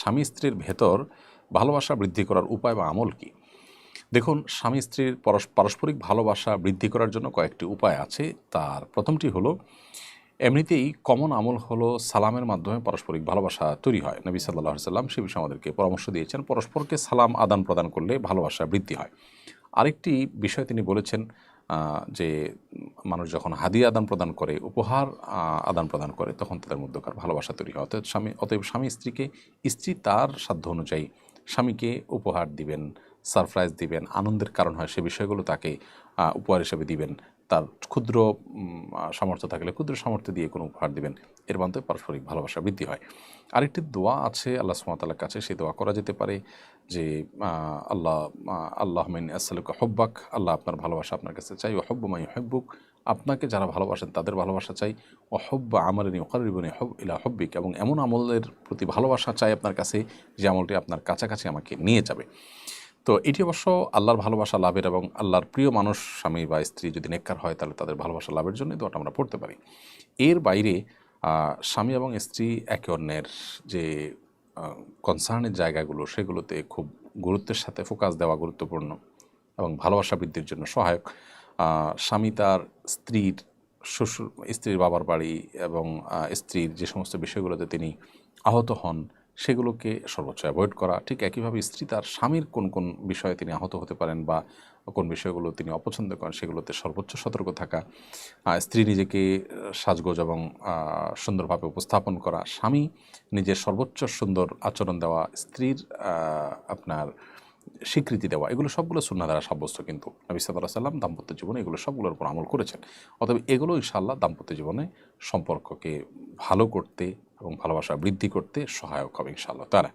স্বামী স্ত্রীর ভেতর ভালোবাসা বৃদ্ধি করার উপায় বা আমল কি? দেখুন, স্বামী স্ত্রীর পারস্পরিক ভালোবাসা বৃদ্ধি করার জন্য কয়েকটি উপায় আছে। তার প্রথমটি হলো, এমনিতেই কমন আমল হলো সালামের মাধ্যমে পারস্পরিক ভালোবাসা তৈরি হয়। নবী সাল্লাহ সাল্লাম সে বিষয়ে আমাদেরকে পরামর্শ দিয়েছেন। পরস্পরকে সালাম আদান প্রদান করলে ভালোবাসা বৃদ্ধি হয়। আরেকটি বিষয় তিনি বলেছেন যে মানুষ যখন হাদিয়া আদান প্রদান করে, উপহার আদান প্রদান করে, তখন তাদের মধ্যকার ভালোবাসা তৈরি হয়। অতএব স্বামী অতএব স্বামী স্ত্রীকে, স্ত্রী তার সাধ্য অনুযায়ী স্বামীকে উপহার দিবেন, সারপ্রাইজ দিবেন, আনন্দের কারণ হয় সে বিষয়গুলো তাকে উপহার হিসেবে দিবেন। তার ক্ষুদ্র সামর্থ্য থাকলে ক্ষুদ্র সামর্থ্য দিয়ে কোনো উপহার দিবেন। এর মাধ্যমে পারস্পরিক ভালোবাসা বৃদ্ধি হয়। আরেকটি দোয়া আছে, আল্লাহ সুমাতালার কাছে। সেই দোয়া করা যেতে পারে যে আল্লাহ আল্লাহ মিন আসসালুকা হব্বাক। আল্লাহ আপনার ভালোবাসা আপনার কাছে চাই। ও হব্বমাই হব্বুক আপনাকে যারা ভালোবাসেন তাদের ভালোবাসা চাই। ও হব্বা আমারিনী ওকারিবনী হব ইলা হব্বিক। এবং এমন আমলের প্রতি ভালোবাসা চাই আপনার কাছে যে আমলটি আপনার কাছাকাছি আমাকে নিয়ে যাবে। তো এটি অবশ্য আল্লাহর ভালোবাসা লাভের এবং আল্লাহর প্রিয় মানুষ, স্বামী বা স্ত্রী যদি নেককার হয়, তাহলে তাদের ভালোবাসা লাভের জন্য দোয়াটা আমরা পড়তে পারি। এর বাইরে স্বামী এবং স্ত্রী একে অন্যের যে কনসার্নের জায়গাগুলো, সেগুলোতে খুব গুরুত্বের সাথে ফোকাস দেওয়া গুরুত্বপূর্ণ এবং ভালোবাসা বৃদ্ধির জন্য সহায়ক। স্বামী তার স্ত্রীর শ্বশুর, স্ত্রীর বাবার বাড়ি এবং স্ত্রীর যে সমস্ত বিষয়গুলোতে তিনি আহত হন সেগুলোকে সর্বোচ্চ অ্যাভয়েড করা। ঠিক একইভাবে স্ত্রী তার স্বামীর কোন কোন বিষয়ে তিনি আহত হতে পারেন বা কোন বিষয়গুলো তিনি অপছন্দ করেন সেগুলোতে সর্বোচ্চ সতর্ক থাকা। স্ত্রী নিজেকে সাজগোজ এবং সুন্দরভাবে উপস্থাপন করা। স্বামী নিজের সর্বোচ্চ সুন্দর আচরণ দেওয়া, স্ত্রীর আপনার স্বীকৃতি দেওয়া, এগুলো সবগুলো সুন্না দ্বারা সাব্যস্ত কিন্তু। নবী সাল্লাহ সাল্লাম দাম্পত্য জীবনে এগুলো সবগুলোর উপর আমল করেছেন। অতএব এগুলো ইনশাল্লাহ দাম্পত্য জীবনে সম্পর্ককে ভালো করতে এবং ভালোবাসা বৃদ্ধি করতে সহায়ক হবে ইনশাআল্লাহ। তারা